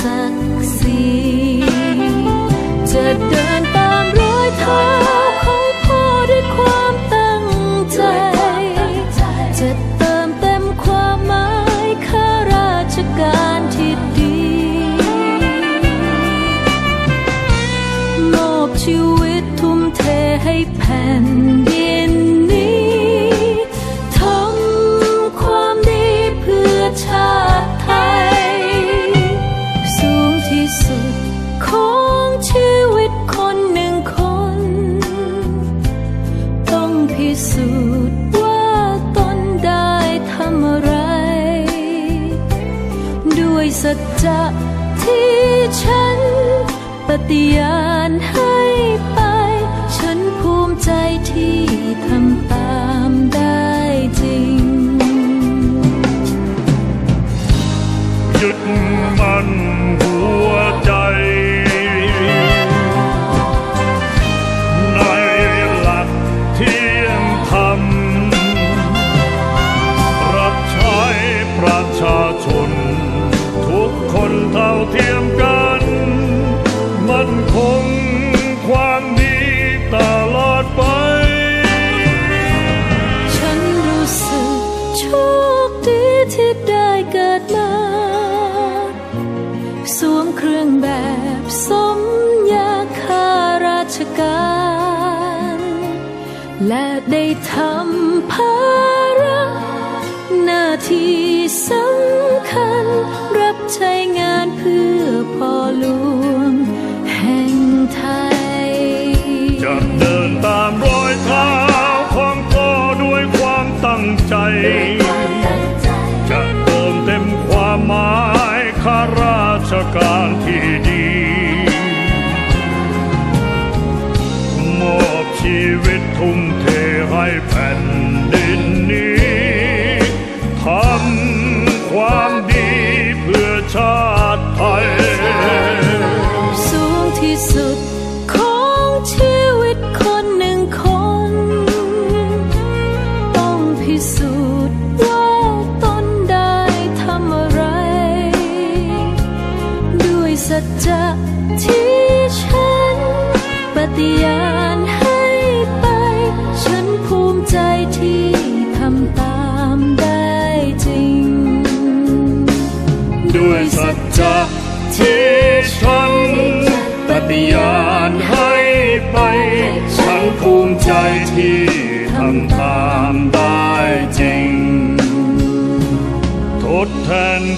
ศ จะที่ฉัน ปฏิญาณให้ไป ฉันภูมิใจที่ทำตามได้จริง ยึดมันหัวใจ เท่าเทียมกัน มันคงความดีตลอดไป ฉันรู้สึกโชคดีที่ได้เกิดมา สวมเครื่องแบบสมยาคาราชการ และได้ทำภาระหน้าที่ ใช้งานเพื่อพอ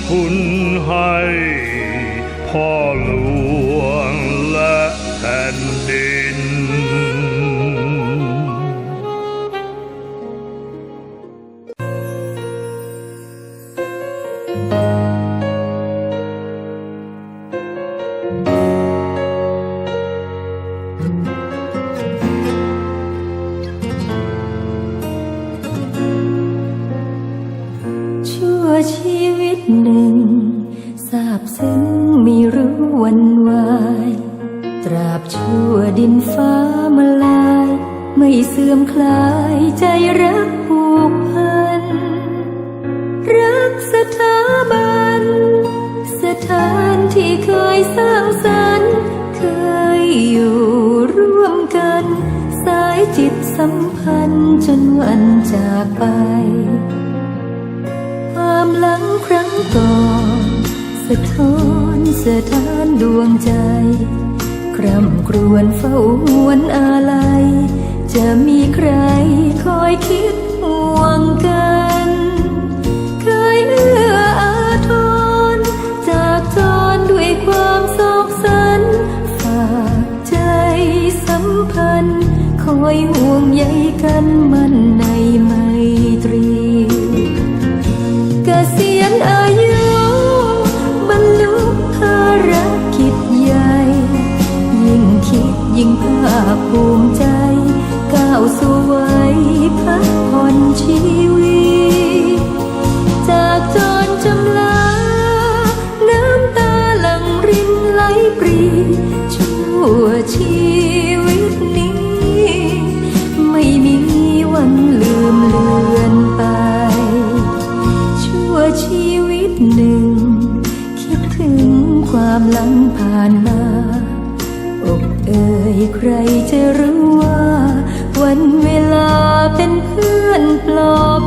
คุณให้ หนึ่งทราบซึ้งไม่รู้วันวาย ตราบชั่วดินฟ้ามาลาย ไม่เสื่อมคลายใจรักผูกพัน รักสถาบัน สถานที่เคยสร้างสรรค์เคยอยู่ร่วมกัน สายจิตสัมพันธ์จนวันจากไป ความหลังครั้งก่อนสะท้อนสะท้านดวงใจ คร่ำครวญเฝ้าหวนอาลัย จะมีใครคอยคิดห่วงกัน เคยเอื้ออาทรจากจรด้วยความโศกสัน ฝากใจสัมพันธ์ คอยห่วงใยกันมัน ใครจะรู้ว่า วันเวลาเป็นเพื่อนปลอบ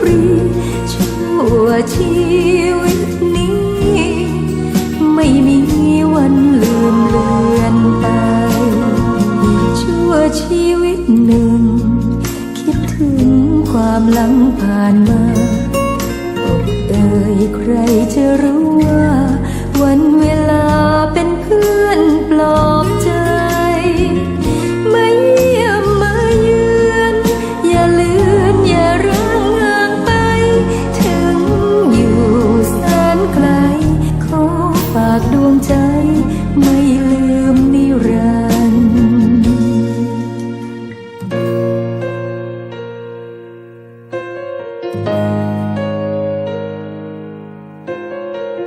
ไ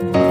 เ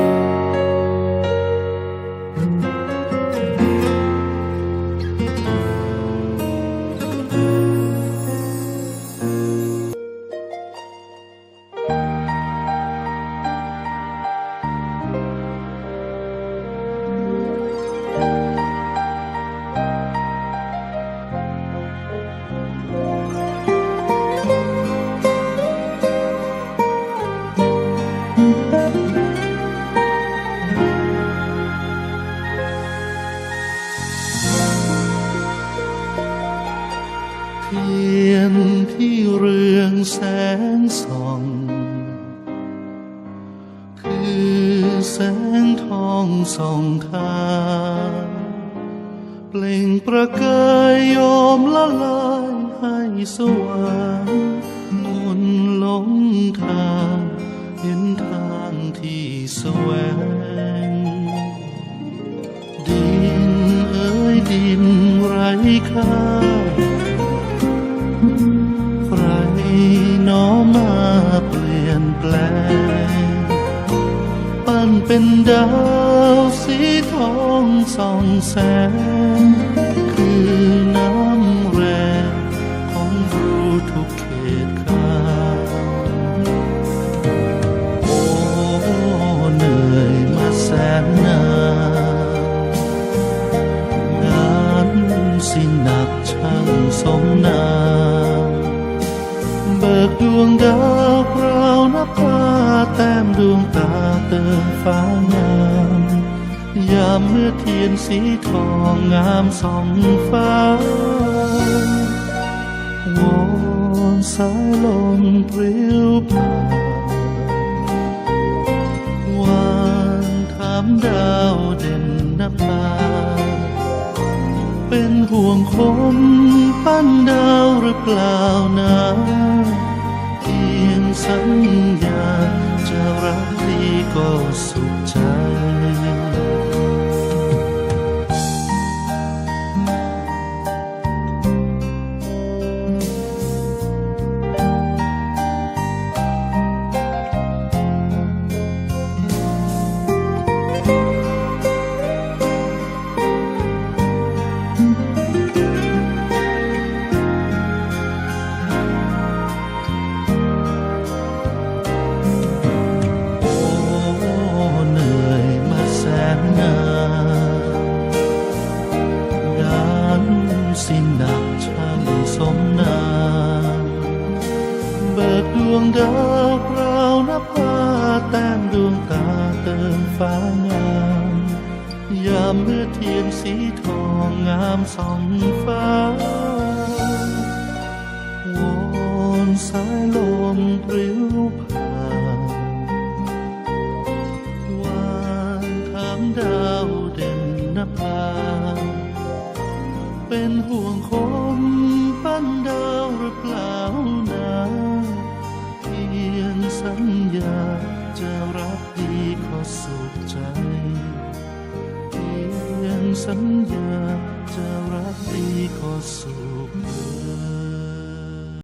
เปล่งประกายโยมละลายให้สว่างมนหลงทางเห็นทางที่แสวง ดินเอ้ยดินไรค่าใครน้อมาเปลี่ยนแปลง ปั้นเป็นดาว สีทองส่องแสง คือน้ำแรงของรู้ทุกเขตขาโอ้เหนื่อยมาแสนนานงานสิหนักช่างสมนามเบิกดวงดาวพราวนภาแต้มดวงตาเติมฟ้างาม ยามเมื่อเทียนสีทองงามสองฟ้าวอนสายลมปลิวผ่านวานถามดาวเด่นนภาเป็นห่วงคนปั้นดาวหรือเปล่านะเพียงสัญญาจะรักดีก็สุขใจ กดวงดาวพราวนภาแต้มดวงตาเติมฟ้างาม ยามเมื่อเทียนสีทองงามส่องฟ้าวอนสายลมปลิวผ่านวานถามดาวเด่นนภา เป็นห่วงคมปั้นดาวหรือเปล่า ญาจะรักดีขอสุขใจ เพียงสัญญาจะรักดีขอสุขใจ